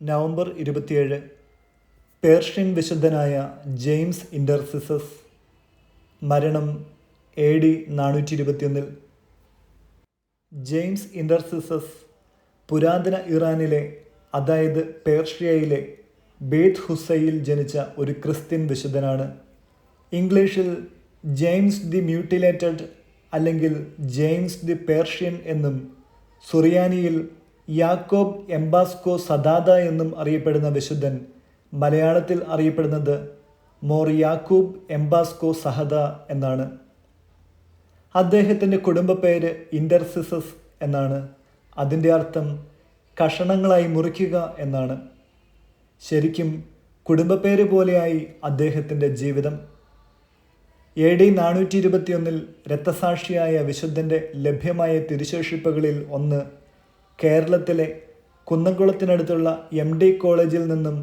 November ഇരുപത്തിയേഴ് Persian വിശുദ്ധനായ James ഇന്റർസിസസ് മരണം എ ഡി നാനൂറ്റി ഇരുപത്തിയൊന്നിൽ ജെയിംസ് ഇന്റർസിസസ് പുരാതന ഇറാനിലെ അതായത് പേർഷ്യയിലെ ബേത്ത് ഹുസൈയിൽ ജനിച്ച ഒരു ക്രിസ്ത്യൻ വിശുദ്ധനാണ്. ഇംഗ്ലീഷിൽ ജെയിംസ് ദി മ്യൂട്ടിലേറ്റഡ് അല്ലെങ്കിൽ ജെയിംസ് ദി പേർഷ്യൻ എന്നും സുറിയാനിയിൽ യാക്കോബ് എംബാസ്കോ സദാദ എന്നും അറിയപ്പെടുന്ന വിശുദ്ധൻ. മലയാളത്തിൽ അറിയപ്പെടുന്നത് മോർ യാക്കൂബ് എംബാസ്കോ സഹദ എന്നാണ്. അദ്ദേഹത്തിന്റെ കുടുംബ പേര് ഇന്റർസിസസ് എന്നാണ്. അതിന്റെ അർത്ഥം കഷണങ്ങളായി മുറിക്കുക എന്നാണ്. ശരിക്കും കുടുംബപ്പേര് പോലെയായി അദ്ദേഹത്തിന്റെ ജീവിതം. എ ഡി നാനൂറ്റി ഇരുപത്തിയൊന്നിൽ രക്തസാക്ഷിയായ വിശുദ്ധന്റെ ലഭ്യമായ തിരുശേഷിപ്പുകളിൽ ഒന്ന് കേരളത്തിലെ കുന്നംകുളത്തിനടുത്തുള്ള എം ഡി കോളേജിൽ നിന്നും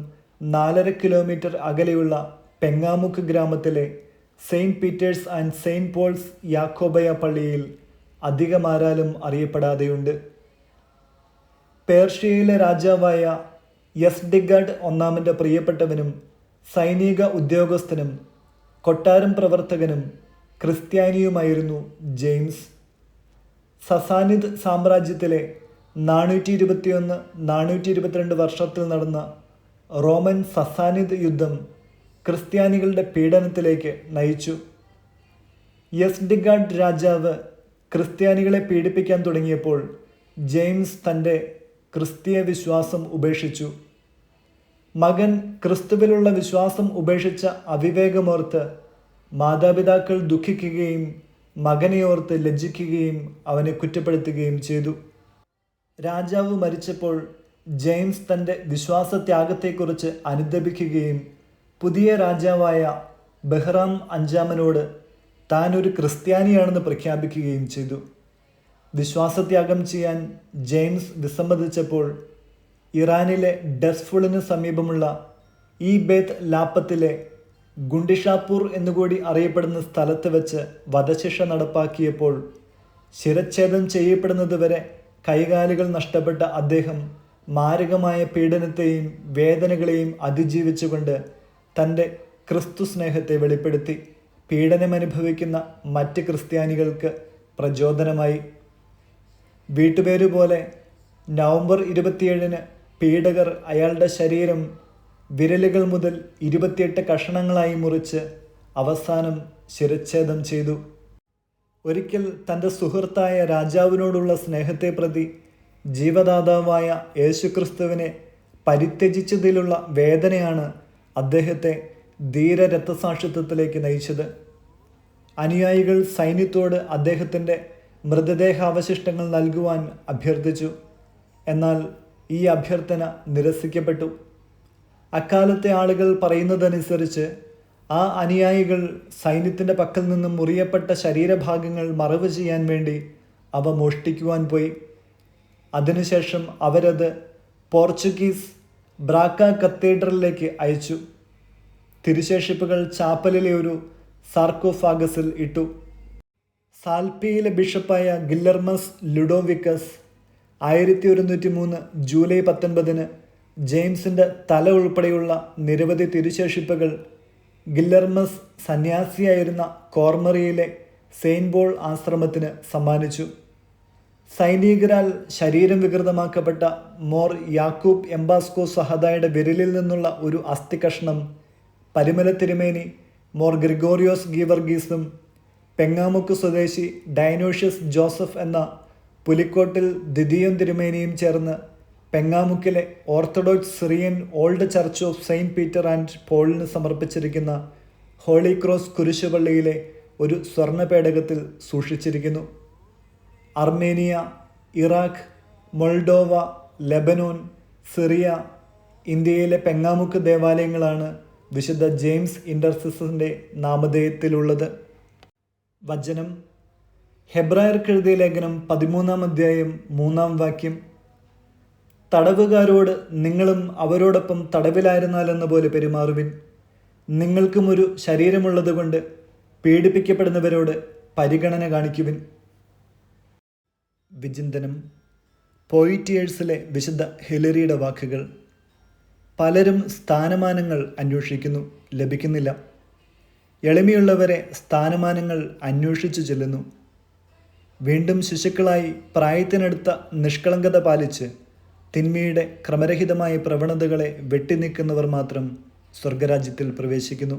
നാലര കിലോമീറ്റർ അകലെയുള്ള പെങ്ങാമുക്ക് ഗ്രാമത്തിലെ saint Peter's and saint Paul's Yakobaya പള്ളിയിൽ അധികമാരാലും അറിയപ്പെടാതെയുണ്ട്. പേർഷ്യയിലെ രാജാവായ യസ്ഡിഗഡ് ഒന്നാമന്റെ പ്രിയപ്പെട്ടവനും സൈനിക ഉദ്യോഗസ്ഥനും കൊട്ടാരം പ്രവർത്തകനും ക്രിസ്ത്യാനിയുമായിരുന്നു ജെയിംസ്. സസാനിദ് സാമ്രാജ്യത്തിലെ നാനൂറ്റി ഇരുപത്തിയൊന്ന് നാനൂറ്റി ഇരുപത്തിരണ്ട് വർഷത്തിൽ നടന്ന റോമൻ സസാനിദ് യുദ്ധം ക്രിസ്ത്യാനികളുടെ പീഡനത്തിലേക്ക് നയിച്ചു. യസ്ഡിഗാഡ് രാജാവ് ക്രിസ്ത്യാനികളെ പീഡിപ്പിക്കാൻ തുടങ്ങിയപ്പോൾ ജെയിംസ് തന്റെ ക്രിസ്തീയ വിശ്വാസം ഉപേക്ഷിച്ചു. മകൻ ക്രിസ്തുവിലുള്ള വിശ്വാസം ഉപേക്ഷിച്ച അവിവേകമോർത്ത് മാതാപിതാക്കൾ ദുഃഖിക്കുകയും മകനെ ഓർത്ത് ലജ്ജിക്കുകയും അവനെ കുറ്റപ്പെടുത്തുകയും ചെയ്തു. രാജാവ് മരിച്ചപ്പോൾ ജെയിംസ് തന്റെ വിശ്വാസത്യാഗത്തെക്കുറിച്ച് അനുദപിക്കുകയും പുതിയ രാജാവായ ബഹ്റാം അഞ്ചാമനോട് താൻ ഒരു ക്രിസ്ത്യാനിയാണെന്ന് പ്രഖ്യാപിക്കുകയും ചെയ്തു. വിശ്വാസത്യാഗം ചെയ്യാൻ ജെയിംസ് വിസമ്മതിച്ചപ്പോൾ ഇറാനിലെ ഡെസ്ഫുളിന് സമീപമുള്ള ഈ ബേത്ത് ലാപ്പത്തിലെ ഗുണ്ടിഷാപ്പൂർ എന്നുകൂടി അറിയപ്പെടുന്ന സ്ഥലത്ത് വെച്ച് വധശിക്ഷ നടപ്പാക്കിയപ്പോൾ ശിരച്ഛേദം ചെയ്യപ്പെടുന്നതുവരെ കൈകാലുകൾ നഷ്ടപ്പെട്ട അദ്ദേഹം മാരകമായ പീഡനത്തെയും വേദനകളെയും അതിജീവിച്ചുകൊണ്ട് തന്റെ ക്രിസ്തു സ്നേഹത്തെ വെളിപ്പെടുത്തി. പീഡനമനുഭവിക്കുന്ന മറ്റ് ക്രിസ്ത്യാനികൾക്ക് പ്രചോദനമായി. വീട്ടുപേരുപോലെ നവംബർ ഇരുപത്തിയേഴിന് പീഡകർ അയാളുടെ ശരീരം വിരലുകൾ മുതൽ ഇരുപത്തിയെട്ട് കഷണങ്ങളായി മുറിച്ച് അവസാനം ശിരച്ഛേദം ചെയ്തു. ഒരിക്കൽ തന്റെ സുഹൃത്തായ രാജാവിനോടുള്ള സ്നേഹത്തെ പ്രതി ജീവദാതാവായ യേശുക്രിസ്തുവിനെ പരിത്യജിച്ചതിലുള്ള വേദനയാണ് അദ്ദേഹത്തെ ധീര രക്തസാക്ഷിത്വത്തിലേക്ക് നയിച്ചത്. അനുയായികൾ സൈന്യത്തോട് അദ്ദേഹത്തിന്റെ മൃതദേഹാവശിഷ്ടങ്ങൾ നൽകുവാൻ അഭ്യർത്ഥിച്ചു. എന്നാൽ ഈ അഭ്യർത്ഥന നിരസിക്കപ്പെട്ടു. അക്കാലത്തെ ആളുകൾ പറയുന്നതനുസരിച്ച് ആ അനുയായികൾ സൈന്യത്തിന്റെ പക്കൽ നിന്നും മുറിയപ്പെട്ട ശരീരഭാഗങ്ങൾ മറവ് ചെയ്യാൻ വേണ്ടി അവ മോഷ്ടിക്കുവാൻ പോയി. അതിനുശേഷം അവരത് പോർച്ചുഗീസ് ബ്രാക്ക കത്തീഡ്രലിലേക്ക് അയച്ചു. തിരുശേഷിപ്പുകൾ ചാപ്പലിലെ ഒരു സാർക്കോഫാഗസിൽ ഇട്ടു. സാൽപ്പിയിലെ ബിഷപ്പായ ഗില്ലർമസ് ലുഡോവിക്കസ് ആയിരത്തി ഒരുന്നൂറ്റി മൂന്ന് ജൂലൈ പത്തൊൻപതിന് ജെയിംസിന്റെ തല ഉൾപ്പെടെയുള്ള നിരവധി തിരുശേഷിപ്പുകൾ ഗില്ലർമസ് സന്യാസിയായിരുന്ന കോർമറിയിലെ സെയിന്റ് പോൾ ആശ്രമത്തിന് സമ്മാനിച്ചു. സൈനികരാൽ ശരീരം വികൃതമാക്കപ്പെട്ട മോർ യാക്കൂബ് എംബാസ്കോ സഹദായുടെ വിരലിൽ നിന്നുള്ള ഒരു അസ്ഥികഷ്ണം പരിമല തിരുമേനി മോർ ഗ്രിഗോറിയോസ് ഗീവർഗീസും പെങ്ങാമുക്ക് സ്വദേശി ഡൈനോഷ്യസ് ജോസഫ് എന്ന പുലിക്കോട്ടിൽ ദ്വിതീയം തിരുമേനിയും ചേർന്ന് പെങ്ങാമുക്കിലെ Orthodox Syrian old church of saint Peter and പോളിന് സമർപ്പിച്ചിരിക്കുന്ന ഹോളി ക്രോസ് കുരിശുപള്ളിയിലെ ഒരു സ്വർണ പേടകത്തിൽ സൂക്ഷിച്ചിരിക്കുന്നു. Armenia Iraq Moldova Lebanon Syria ഇന്ത്യയിലെ പെങ്ങാമുക്ക് ദേവാലയങ്ങളാണ് വിശുദ്ധ ജെയിംസ് ഇന്റർസിസിന്റെ നാമധേയത്തിലുള്ളത്. വചനം. ഹെബ്രായർക്കെഴുതിയ ലേഖനം പതിമൂന്നാം അധ്യായം മൂന്നാം വാക്യം. തടവുകാരോട് നിങ്ങളും അവരോടൊപ്പം തടവിലായിരുന്നാലെന്ന പോലെ പെരുമാറുവിൻ. നിങ്ങൾക്കും ഒരു ശരീരമുള്ളതുകൊണ്ട് പീഡിപ്പിക്കപ്പെടുന്നവരോട് പരിഗണന കാണിക്കുവിൻ. വിചിന്തനം. പോയിറ്റിയേഴ്സിലെ വിശുദ്ധ ഹിലറിയുടെ വാക്കുകൾ. പലരും സ്ഥാനമാനങ്ങൾ അന്വേഷിക്കുന്നു ലഭിക്കുന്നില്ല. എളിമയുള്ളവരെ സ്ഥാനമാനങ്ങൾ അന്വേഷിച്ചു ചെല്ലുന്നു. വീണ്ടും ശിശുക്കളായി പ്രായത്തിനടുത്ത നിഷ്കളങ്കത പാലിച്ച് തിന്മയുടെ ക്രമരഹിതമായ പ്രവണതകളെ വെട്ടിനീക്കുന്നവർ മാത്രം സ്വർഗരാജ്യത്തിൽ പ്രവേശിക്കുന്നു.